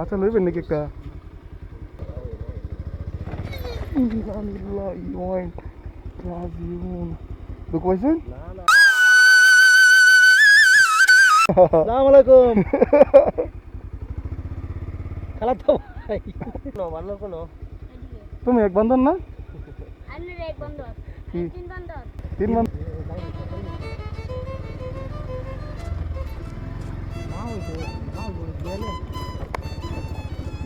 বাচ্চা লইবেন নাকি একটা দুঃখ পাইছেন আসসালামু আলাইকুম খালা তো ভাই কোনো ভালো কোনো তুমি এক বান্ধন না আপনার এক বন্দর কি? তিন বন্দর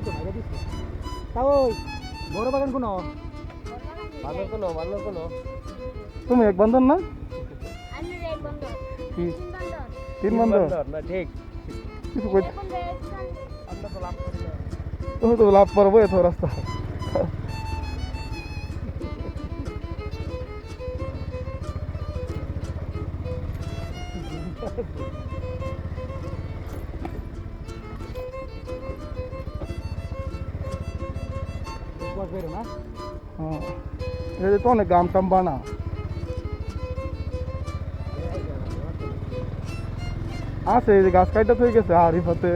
কি তো ভাই দিছি? তাও ওই বড় বাগান কোনো? ভালো কোনো ভালো কোনো? তুমি এক বান্ধন না? আপনার এক বন্দর কি? তিন বন্দর না ঠিক। কিছু কই না। তুমি তো লাভ পারব এত রাস্তা। বস বেরো না হ্যাঁ এই তো অনেক গাম টাম বানা আছে এই যে গাছ কাটা হয়ে গেছে আরিফাতে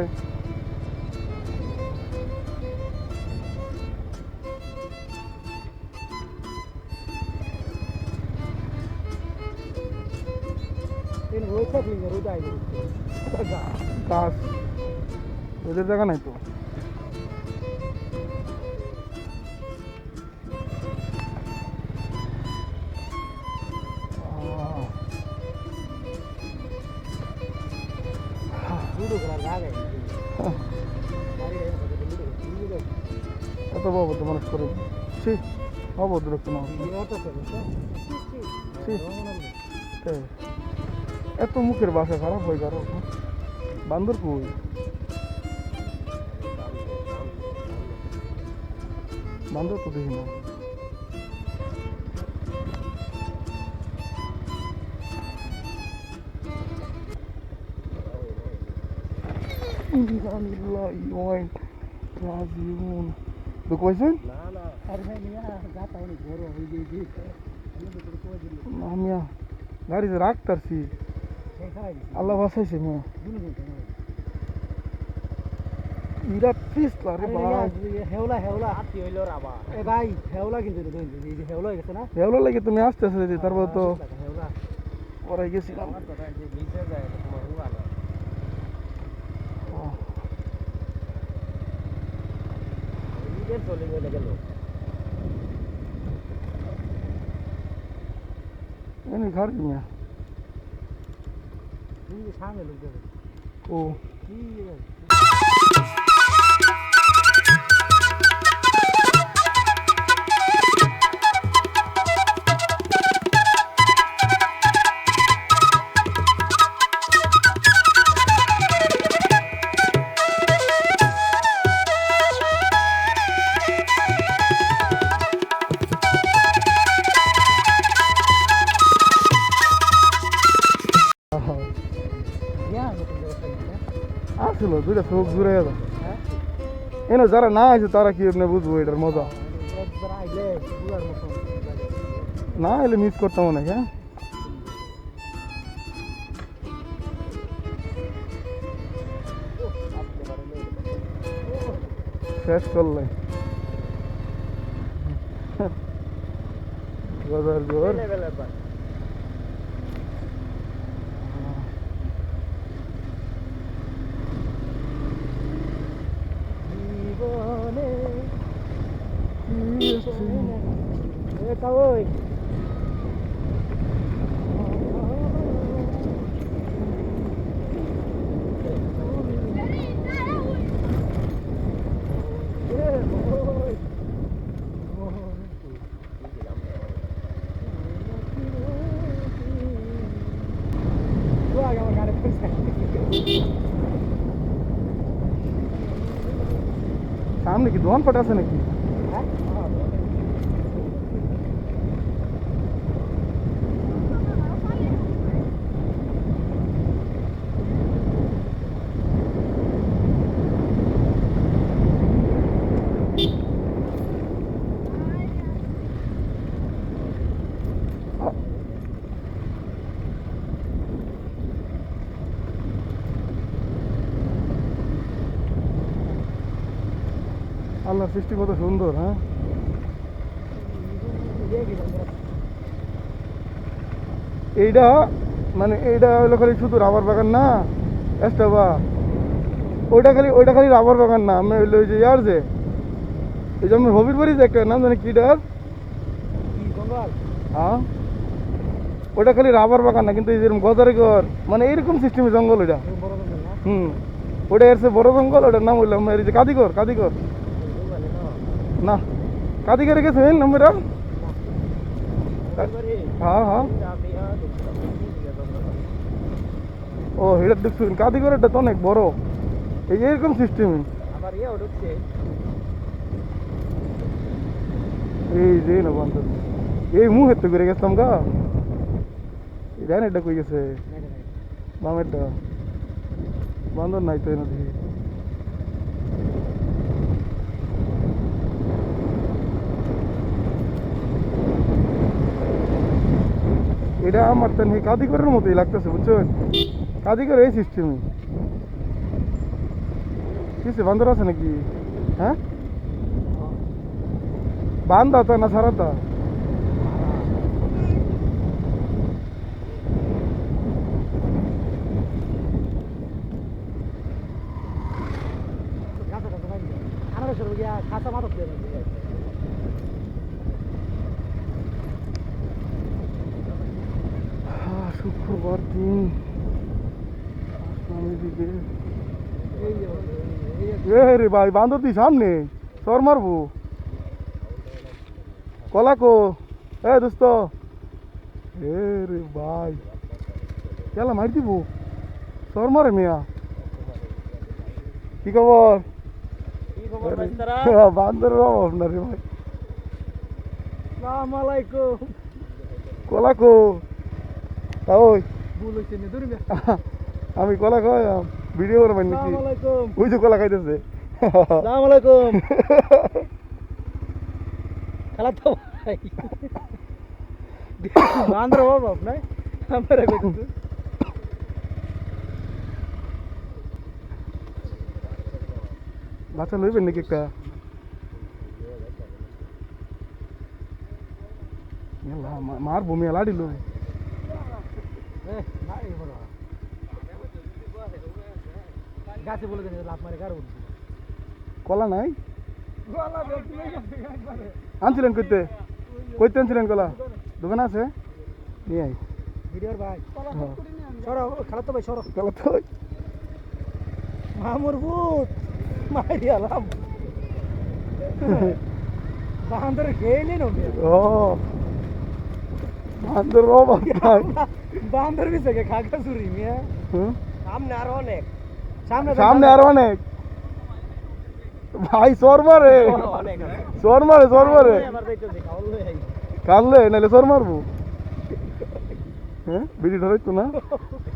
তিন রোজ থাকলি রোজ আই গাছ ওদের জায়গা নাই তো এত অভদ্র মানুষ করে ছি ছি এ, এত মুখের বাসা খারাপ হয়ে কারও বান্দর কই? বান্দর তো দেখি না। না না হয়ে গিয়েছি আমিয়া গাড়িতে রাখতারছি আল্লাহ বাসাইছে মিয়া ইরা পিছলা রে ভাই হেওলা হেওলা হাতি হইল রাবা এ ভাই হেওলা কিন্তু এই যে হেওলা গেছে না? এগুলো লাগে তুমি আসতে আসতে তারপর তো হেওলা। পরে গেছিলাম। আমার কথা যে ভিজে যায় তোমার না ঈদের চলে গেলে গেল এনে ঘর মিয়া এই যে সামনে লোক ও কি আসছিল দুইটা চোখ জুড়ে গেল? এনে যারা না আছে তারা কি এমনি বুঝব এটার মজা। না এলে মিস করতাম অনেক হ্যাঁ। শেষ করলে গজার জোর হ্যাঁ, পয়সা সামনে কি দোকান পাট আছে নাকি? হ্যাঁ? আল্লাহ সৃষ্টি কত সুন্দর হ্যাঁ? এইটা মানে এইটা হলো খালি শুধু রাবার বাগান না? এসটা বা? ওইটা খালি ওইটা খালি রাবার বাগান না আমি হইল ওই যে ইয়ার যে এই যে আমার হবির বাড়ি যে একটা নাম জানি কি ডাক কি জঙ্গল হ্যাঁ? ওটা খালি রাবার বাগান না কিন্তু এই যেরকম গজারে ঘর মানে এইরকম সিস্টেমে জঙ্গল ওইটা হুম ওটা এর বড় জঙ্গল ওটার নাম হইল আমার এই যে কাদিগর কাদিগর। না। কাদিগরে গেছেন আমরা হ্যাঁ হ্যাঁ। ও, এটা দেখছেন? কাদিগরটা তো অনেক বড়। এই এরকম সিস্টেম এই যে না বান্ধব এই মুহের তো করে গেছিলাম গা। এই দেন এটা কই গেছে? বামেরটা। বান্দর নাই তো এনে দেখি। এটা আমার তো নেই কাদিগরের মতোই লাগতেছে বুঝছেন কাদিগর এই সিস্টেমে কিসে বান্দর আছে নাকি? হ্যাঁ? বান্দা তো না সারাতা আনারসের মাথা দিয়ে দেবে আহ, শুক্রবার দিন এ রে ভাই বান্দর দি সামনে। সর মারবো। কলাকো। এ দোস্ত। এ রে ভাই। কেলা মার দিব? সর মারে মিয়া। কি খবর? বান্দরের অভাব না রে ভাই। আসসালামু আলাইকুম। কলাকো। ওই ভুল হইছে নি দূরে আমি কলা খাওয়াম ভিডিও করবেন নাকি আসসালামু আলাইকুম ওই যে কলা খাইতেছে আসসালামু আলাইকুম খেলা তো ভাই বান্দর বাবা আপনার আমরা কইতেছি বাচ্চা লইবেন নাকি একটা মেলা মা- মারবো মেলা দিল এ না এই বড় গাছে বলে দেন লাভ মারে কার কলা নাই? আনছিলেন কইতে? কইতে আনছিলেন কলা? দোকান আছে? নিয়ে আই ভাই। হ্যাঁ। সরো খেলা তো ভাই সরো। কলা তো মামুর ভূত। মারি আলাম বান্দর খেয়ে নিন ও। বান্দর অভাব নাই। বান্দর বিছে খাগা চুরি মিয়া? সামনে আরও অনেক। সামনে আরও অনেক। ভাই সর মারে সর মারে সর মারে কানলে নাহলে সর মারবো হ্যাঁ? বিড়ি ধরাইতো না?